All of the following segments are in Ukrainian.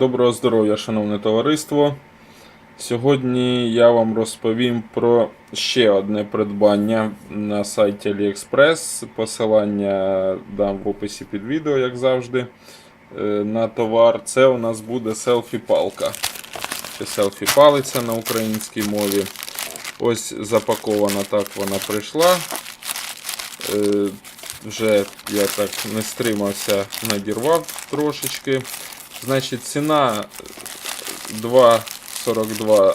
Доброго здоров'я, шановне товариство. Сьогодні я вам розповім про ще одне придбання на сайті AliExpress. Посилання дам в описі під відео, як завжди, е, на товар. Це у нас буде селфі-палка. Селфі-палиця на українській мові. Ось запакована так вона прийшла. Е, Вже я так не стримався, надірвав трошечки. Значить, ціна 2,42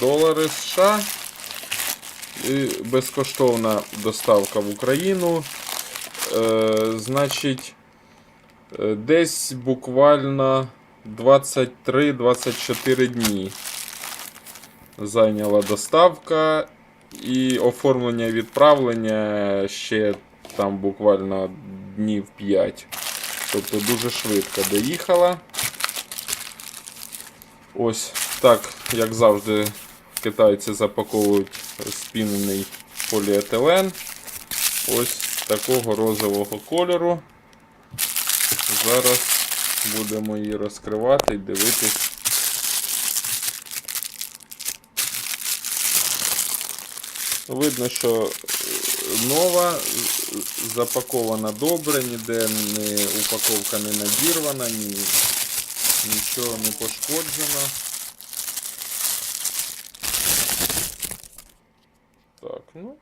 долари США. І безкоштовна доставка в Україну. Е, значить, е, десь буквально 23-24 дні зайняла доставка і оформлення відправлення ще там буквально днів 5. Тобто дуже швидко доїхала. Ось так, як завжди, китайці запаковують спінений поліетилен. Ось такого розового кольору. Зараз будемо її розкривати і дивитись. Видно, що нова, запакована добре, ніде не, упаковка не надірвана, ні, нічого не пошкоджено. Так, ну.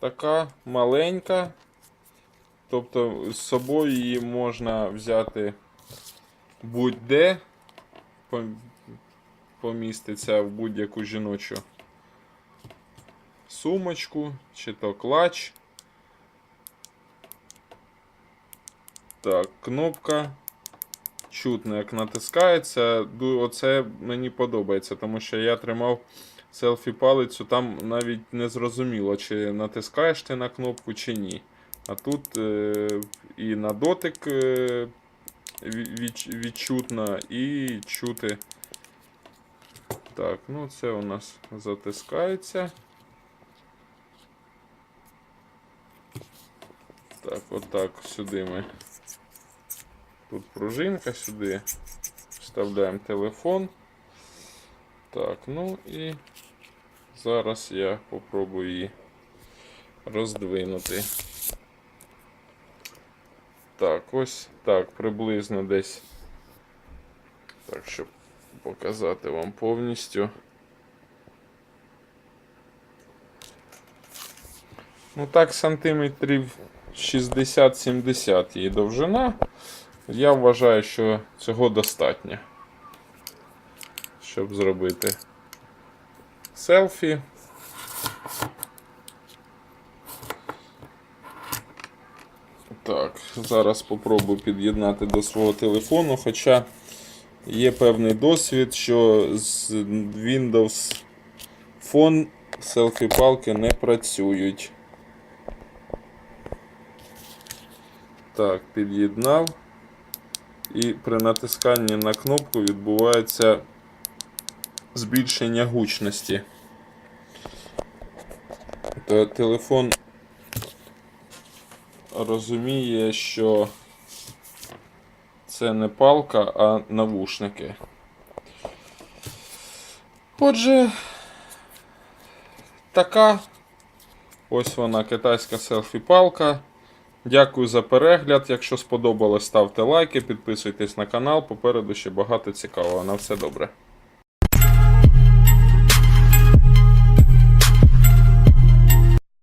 Така маленька. Тобто з собою її можна взяти будь-де. Пом- поміститься в будь-яку жіночу сумочку чи то клач. Так, кнопка. Чутно, як натискається. Оце мені подобається, тому що я тримав селфі-палицю, там навіть не зрозуміло, чи натискаєш ти на кнопку, чи ні. А тут е, і на дотик е, ві- відч- відчутно, і чути. Так, ну це у нас затискається. Так, отак сюди ми. Тут пружинка сюди. Вставляємо телефон. Так, ну і зараз я попробую її роздвинути. Так, ось так, приблизно десь. Так, щоб показати вам повністю. Ну так, сантиметрів 60-70 її довжина. Я вважаю, що цього достатньо, щоб зробити селфі. Так, зараз спробую під'єднати до свого телефону, хоча є певний досвід, що з Windows Phone селфі-палки не працюють. Так, під'єднав. І при натисканні на кнопку відбувається збільшення гучності. Та телефон розуміє, що це не палка, а навушники. Отже, така ось вона китайська селфі-палка. Дякую за перегляд. Якщо сподобалось, ставте лайки, підписуйтесь на канал. Попереду ще багато цікавого. На все добре.